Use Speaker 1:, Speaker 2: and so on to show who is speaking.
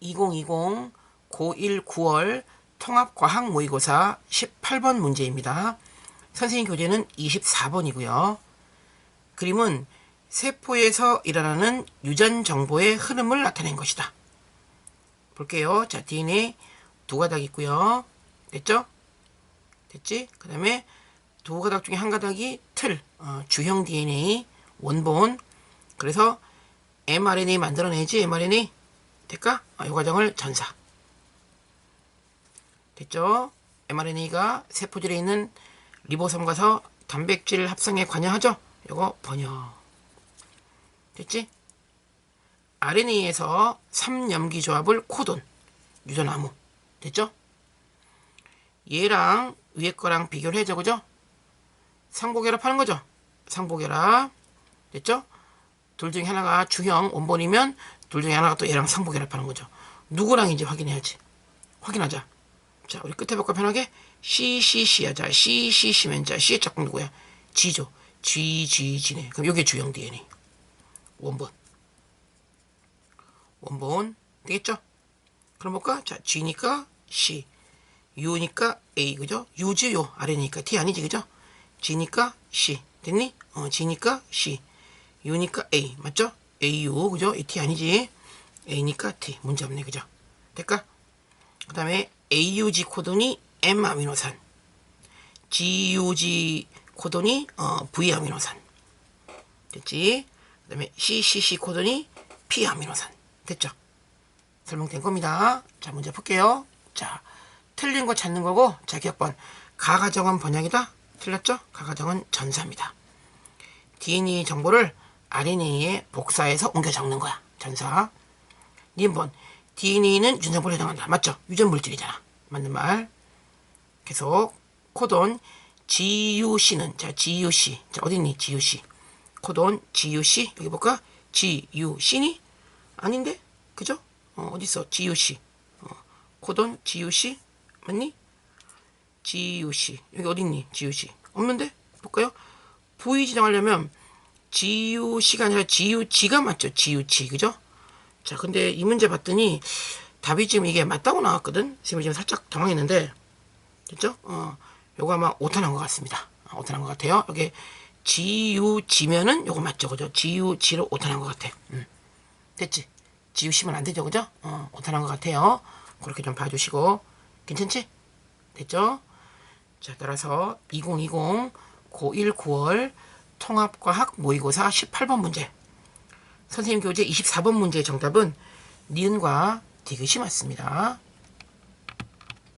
Speaker 1: 2020 고1 9월 통합과학 모의고사 18번 문제입니다. 선생님 교재는 24번이고요. 그림은 세포에서 일어나는 유전 정보의 흐름을 나타낸 것이다. 볼게요. 자, DNA 두 가닥 있고요. 됐죠? 됐지? 그 다음에 두 가닥 중에 한 가닥이 틀, 어, 주형 DNA, 원본. 그래서 mRNA 만들어내지, mRNA. 될까? 아, 이 과정을 전사. 됐죠? mRNA가 세포질에 있는 리보솜 가서 단백질 합성에 관여하죠? 요거 번역. 됐지? RNA에서 3염기 조합을 코돈, 유전나무. 됐죠? 얘랑 위에 거랑 비교를 해줘, 그죠? 상보결합 하는 거죠? 상보결합. 됐죠? 둘 중에 하나가 주형 원본이면 둘 중에 하나가 또 얘랑 상보결합 하는 거죠. 누구랑인지 확인해야지. 확인하자. 자, 우리 끝에 볼까 편하게? CCC야. 자, CCC면 자, C의 짝꿍 누구야? G죠. G, G, G네. 그럼 여기 주형 DNA. 원본. 원본. 되겠죠? 그럼 볼까? 자, G니까 C. U니까 A, 그죠? U지, 요. 아래니까 T 아니지, 그죠? G니까 C. 됐니? 어, G니까 C. U니까 A. 맞죠? AU, 그죠? 이 T 아니지? A니까 T. 문제 없네, 그죠? 될까? 그 다음에 AUG 코돈이 M 아미노산. GUG 코돈이 어, V 아미노산. 됐지? 그 다음에 CCC 코돈이 P 아미노산. 됐죠? 설명된 겁니다. 자, 문제 풀게요. 자, 틀린 거 찾는 거고, 자, 기억번. 가가정은 번역이다? 틀렸죠? 가가정은 전사입니다. DNA 정보를 RNA에 복사해서 옮겨 적는 거야. 전사. 니번 DNA는 유전물에 해당한다. 맞죠? 유전물질이잖아. 맞는 말. 계속 코돈 GUC는 자 GUC 자 어딨니? GUC 코돈 GUC 여기 볼까? GUC니? 아닌데? 그죠? 어, 어딨어? GUC 어, 코돈 GUC 맞니? GUC 여기 어딨니? GUC 없는데? 볼까요? V 지정하려면 GUC가 아니라 GUG가 맞죠 GUG 그죠 자 근데 이 문제 봤더니 답이 지금 이게 맞다고 나왔거든 지금 지금 살짝 당황했는데 됐죠? 어, 요거 아마 오타 난 것 같습니다. 아, 오타 난 것 같아요. 여기 GUG면은 요거 맞죠? 그죠? GUG로 오타 난 것 같아. 음. 됐지? GUC면 안 되죠? 그죠? 어, 오타 난 것 같아요. 그렇게 좀 봐주시고. 괜찮지? 됐죠? 자, 따라서 2020 고1 9월 통합과학 모의고사 18번 문제. 선생님 교재 24번 문제의 정답은 니은과 디귿이 맞습니다.